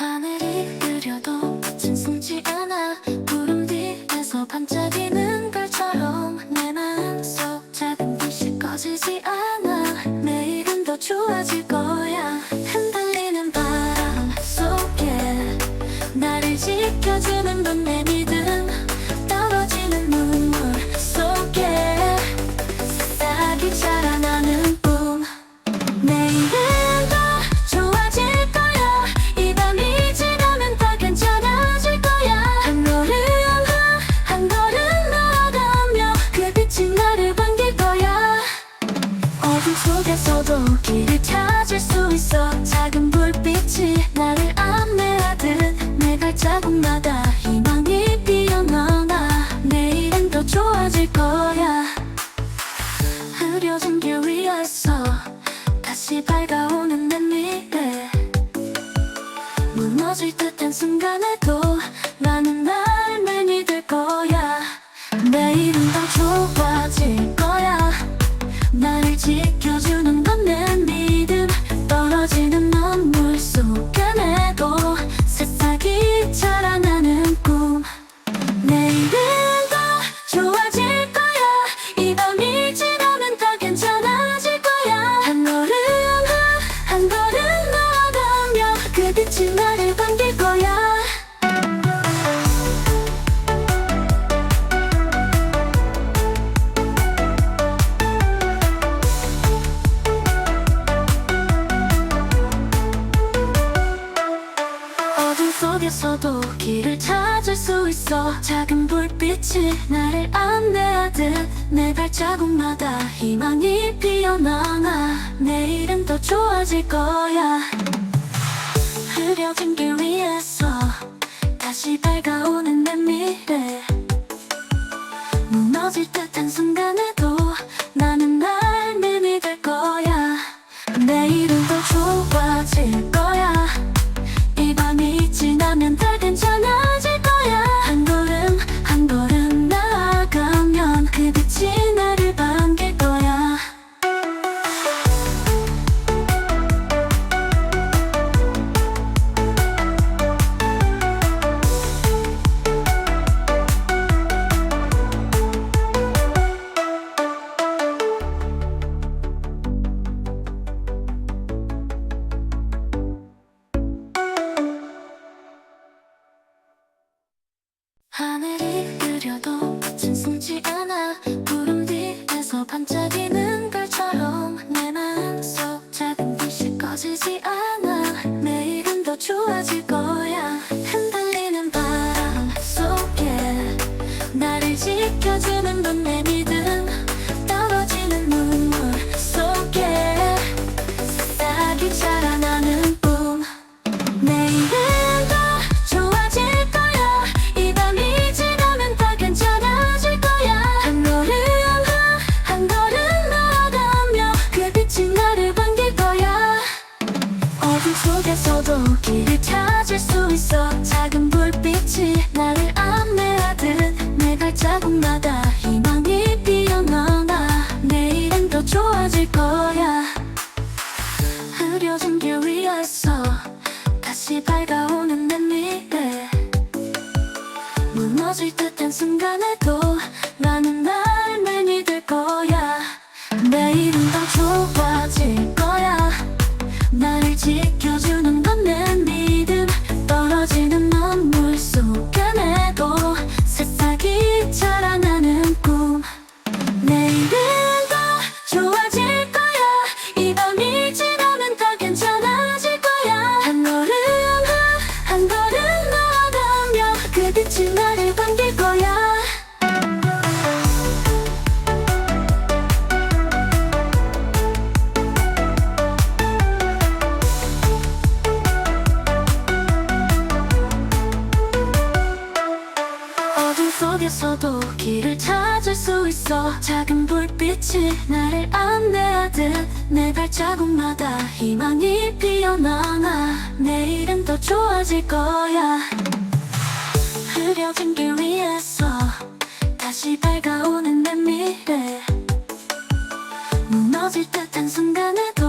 하늘이 흐려도 숨지 않아. 구름 뒤에서 반짝이는 별처럼 내 마음속 작은 빛이 꺼지지 않아. 내일은 더 좋아질 거야. 흔들리는 바람 속에 나를 지켜주는 건내 어둠 속에서도 길을 찾을 수 있어. 작은 불빛이 나를 안내하듯 내 발자국마다 희망이 피어나나 내일은 더 좋아질 거야. 흐려진 길 위에서 다시 밝아오는 내 미래. 무너질 듯한 순간에도 자라나는 속에서도 길을 찾을 수 있어. 작은 불빛이 나를 안내하듯 내 발자국마다 희망이 피어나나 내일은 더 좋아질 거야. 흐려진 길 위에서 다시 밝아오는 내 미래. 무너질 듯한 순간에 숨지 않아 구름 뒤에서 반짝이는 찾을 수 있어. 작은 불빛이 나를 안내하듯 내 발자국마다 희망이 피어나나 내일은 더 좋아질 거야. 흐려진 길 위에서 다시 밝아오는 내 미래. 무너질 듯한 순간에도 나는 날 믿을 거야. 내일은 더 좋아질 빛이 나를 반길 거야. 어둠 속에서도 길을 찾을 수 있어. 작은 불빛이 나를 안내하듯. 내 발자국마다 희망이 피어나나. 내일은 더 좋아질 거야 흐려진 길 위에서 다시 밝아오는 내 미래. 무너질 듯한 순간에도